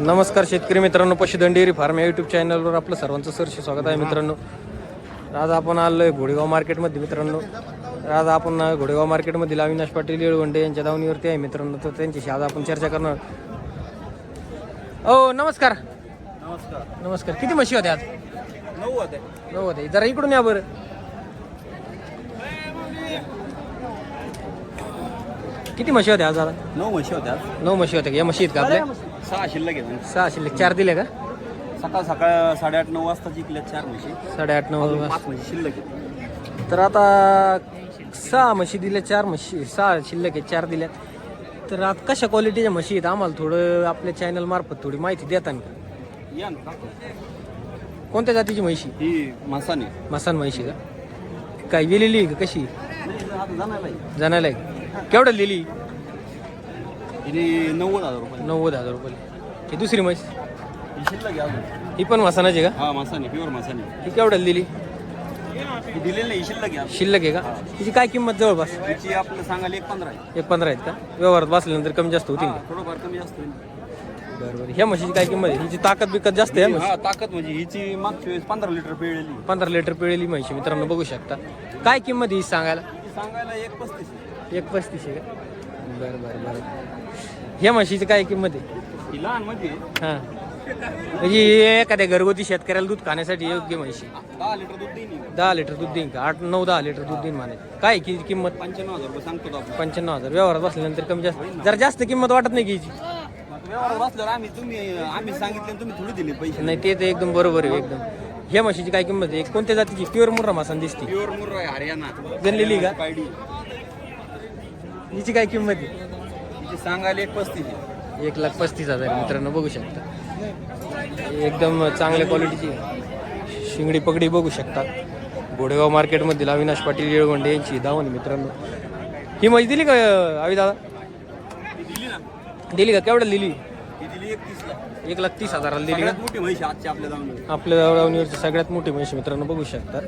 नमस्कार शेतकरी मित्रांनो पशुधन डेअरी फार्म या यूट्यूब चॅनलवर आपलं सर्वांचं सरशी स्वागत आहे मित्रांनो. आज आपण आलो आहे घोडेगाव मार्केटमध्ये मित्रांनो. आज आपण घोडेगाव मार्केटमधील अविनाश पाटील येळवंडे यांच्या दावणीवरती आहे मित्रांनो. तर त्यांच्याशी आज आपण चर्चा करणार हो नमस्कार. नमस्कार. नमस्कार. किती म्हशी होत्या आज? नऊ होते नऊ होते जरा इकडून या बरं. किती म्हशी होत्या आज? जरा नऊ म्हशी होत्या. नऊ म्हशी होत्या? या म्हशी आहेत का आपल्या? सहा शिल्लक घेऊन सहा शिल्लक. चार दिले का? सकाळ सकाळ साडेआठ नऊ वाजता जिंकल्या चार म्हशी. साडेआठ नऊ अजून पाच म्हशी शिल्लक आहेत. तर आता सहा म्हशी दिल्या चार म्हशी सहा शिल्लक आहेत चार दिल्या. तर आता कशा क्वालिटीच्या म्हशी आहेत? आम्हाला थोडं आपल्या चॅनल मार्फत थोडी माहिती देता का? या ना कोणत्या जातीची म्हशी? ही मासाने मसान म्हशी का? काय विलेली आहे का कशी? आता जाणार नाही जाणायला आहे. केवढं लिहिली? हिने नव्वद हजार रुपये. नव्वद हजार रुपये. ही दुसरी म्हैस. ही शिल्लक आहे अजून. ही पण मसानाची का? हा मासाने प्युअर मासाने ही केवढं दिली? ही दिलेली नाही ही शिल्लक आहे. शिल्लक आहे का? तिची काय किंमत जवळपास? हिची आपलं सांगायला एक पंधरा आहे. एक पंधरा आहेत का? व्यवहारात बसल्यानंतर कमी जास्त होतील हा, थोडंफार कमी जास्त होईल. बरं बरं. ह्या म्हशीची काय किंमत आहे? हिची ताकद बिकत जास्त आहे हा ताकद म्हणजे हिची मागच्या वेळेस पंधरा लिटर पिळलेली. पंधरा लिटर पिळेली म्हशी मित्रांनो बघू शकता. काय किंमत ही सांगायला? सांगायला एक पस्तीस. एक पस्तीस आहे का? बरं बरं बरं. ह्या म्हशीची काय किंमत आहे? ही लहान म्हणजे हां. म्हणजे एखाद्या घरगुती शेतकऱ्याला दूध खाण्यासाठी योग्य म्हशी. दहा लिटर दूध देईन ही. दहा लिटर दूध देईन का? आठ नऊ दहा लिटर दूध देईन म्हणायचं. काय की किंमत? पंच्याण्णव हजार रुपये सांगतो तो आपण. पंच्याण्णव हजार. व्यवहारात बसल्यानंतर कमी जास्त. जर जास्त किंमत वाटत नाही की हिची मग व्यवहारात बसल्यावर आम्ही तुम्ही आम्ही सांगितले आणि तुम्ही थोडी दिले पैसे. नाही ते तर एकदम बरोबर आहे एकदम. ह्या म्हशीची काय किंमत आहे? कोणत्या जातीची? प्युअर मुर्रा मासान दिसते. प्युअर मुर्रा आहे हरियाणा. जनलेली का? पायडी. हिची काय किंमत आहे? सांगायला एक पस्तीस आहे. एक लाख पस्तीस हजार आहे मित्रांनो बघू शकता. एकदम चांगल्या क्वालिटीची शिंगडी पगडी बघू शकता. घोडेगाव मार्केटमधील अविनाश पाटील येळवंडे यांची दावण मित्रांनो. ही म्हशी दिली का अवि दादा? दिली का? केवढ्या दिली? एक तीसला एक लाख तीस हजाराला दिली का? सगळ्यात मोठी म्हैशी आजची आपल्या जाऊन आपल्या सगळ्यात मोठी म्हशी मित्रांनो बघू शकता.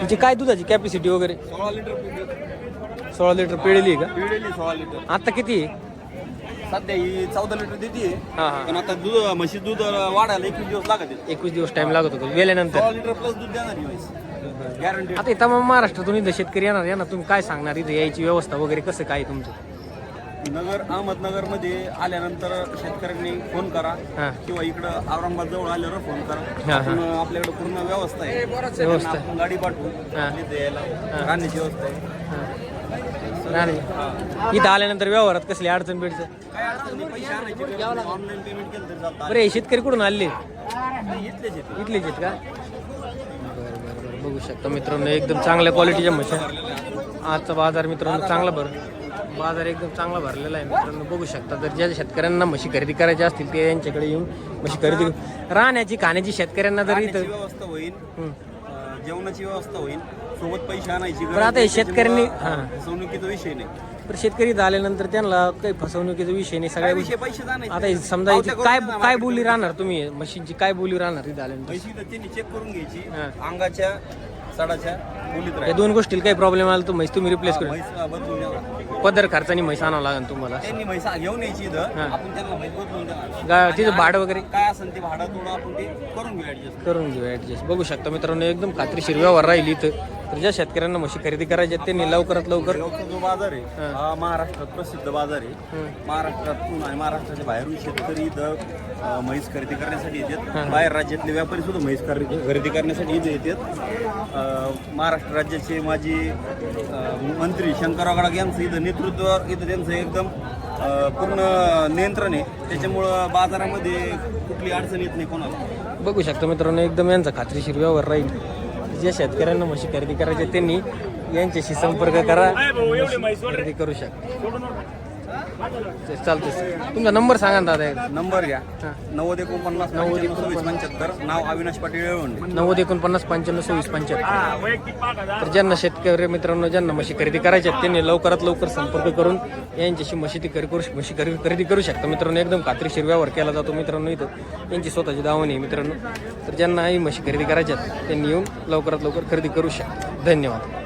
तिची काय दुधाची कॅपॅसिटी वगैरे? सोळा लिटर सोळा लिटर पिळली आहे पिळलेली सोळा लिटर. का आता किती? आहे सध्या ही चौदा लिटर देते. हां हां. पण आता दूध म्हशी दूध वाढायला एकवीस दिवस लागत. एकवीस दिवस टाइम लागत होतो. गेल्यानंतर? सोळा लिटर प्लस दूध देणार ही म्हैस गॅरंटी आता इथं महाराष्ट्रातून इथं शेतकरी येणार या ना तुम्ही काय सांगणार? इथं यायची व्यवस्था वगैरे कसं काय तुमचं? नगर अहमदनगरमध्ये आल्यानंतर शेतकऱ्यांनी फोन करा. हां. किंवा इकडं औरंगाबाद जवळ आल्यावर फोन हा, करा. हा. आपण आपल्याकडे पूर्ण व्यवस्था आहे. व्यवस्था. त्यांना आपण गाडी पाठवू. हा. इथे यायला. राहण्याची व्यवस्था आहे. नाही इथं आल्यानंतर व्यवहारात कसली अडचण बिडचण? काय अडचण नाही पैसे आणायचे ऑनलाईन पेमेंट केलं तरी चालतं बरं शेतकरी कुठून आले? नाही, इथलेच आहेत इथलेच आहेत का? बरं बरं बरं बघू शकता मित्रांनो एकदम चांगल्या क्वालिटीच्या म्हशी आजचा बाजार मित्रांनो चांगला भर बाजार एकदम चांगला भरलेला आहे मित्रांनो. बघू शकता तर ज्या शेतकऱ्यांना म्हशी खरेदी करायची असतील ते यांच्याकडे येऊन म्हशी खरेदी राहण्याची खाण्याची शेतकऱ्यांना जर इथं व्यवस्था होईल. हं. जेवणाची व्यवस्था होईल. सोबत पैसे आणायची बरं आता हे शेतकऱ्यांनी हां. फसवणुकीचा विषय नाही. तर शेतकरी इथं आल्यानंतर त्यांना काही फसवणुकीचा विषय नाही सगळ्या काय गोष्टी विषय? पैसे आता हे समजा इथे काय काय बोली. राहणार तुम्ही? म्हशींची काय बोली राहणार इथं आल्यानंतर? पैसे तर त्यांनी चेक करून घ्यायची. हां. अंगाच्या सडाच्या. या दोन गोष्टीला काही प्रॉब्लेम आला तर म्हैस तुम्ही रिप्लेस करू. म्हैस बदलून देणार पदर खर्चाने म्हैस आणावं लागेल तुम्हाला त्यांनी म्हैस घेऊन यायची इथं. हां. आपण त्यांना म्हैस बदलून देणार. गा तिथं भाडं वगैरे? काय असेल ते भाडं थोडं आपण ते करून घेऊ ऍडजस्ट करून घेऊ ऍडजस्ट बघू शकता मित्रांनो एकदम खात्रीशीर व्यवहार राहील इथं. तर ज्या शेतकऱ्यांना म्हशी खरेदी करायच्या आहेत त्यांनी लवकरात लवकर जो बाजार आहे हा. महाराष्ट्रात प्रसिद्ध बाजार आहे. महाराष्ट्रातून आणि महाराष्ट्राच्या बाहेरून शेतकरी इथं अं, म्हैस खरेदी करण्यासाठी येतात. बाहेर राज्यातले व्यापारी सुद्धा म्हैस खरेदी खरेदी करण्यासाठी इथे येतात. अं, महाराष्ट्र राज्याचे माजी मंत्री शंकरराव गडाख यांचं इथं नेतृत्वावर इथं त्यांचं एकदम पूर्ण नियंत्रण आहे. त्याच्यामुळं बाजारामध्ये कुठली अडचण येत नाही कोणाला. बघू शकता मित्रांनो एकदम यांचा खात्रीशीर व्यवहार राहील. ज्या शेतकऱ्यांना म्हशी खरेदी करायच्या त्यांनी यांच्याशी संपर्क करा. खरेदी करू शकता. चालतंय. तुमचा नंबर सांगा ना दादा. नंबर घ्या. नव्वद एकोणपन्नास नव्वद नव्वद सव्वीस पंच्याहत्तर. नाव अविनाश पाटील येळवंडे. नव्वद एकोणपन्नास पंच्याण्णव सव्वीस पंच्याहत्तर. तर ज्यांना शेतकरी मित्रांनो ज्यांना म्हशी खरेदी करायच्या आहेत त्यांनी लवकरात लवकर संपर्क करून यांच्याशी म्हशी ती खरेदी करू म्हशी खरेदी खरेदी करू शकता. मित्रांनो एकदम खात्रीशीर व्यवहार केला जातो मित्रांनो इथं. यांची स्वतःची दावणी आहे मित्रांनो. तर ज्यांना ही म्हशी खरेदी करायच्या आहेत त्यांनी येऊन लवकरात लवकर खरेदी करू शकता. धन्यवाद.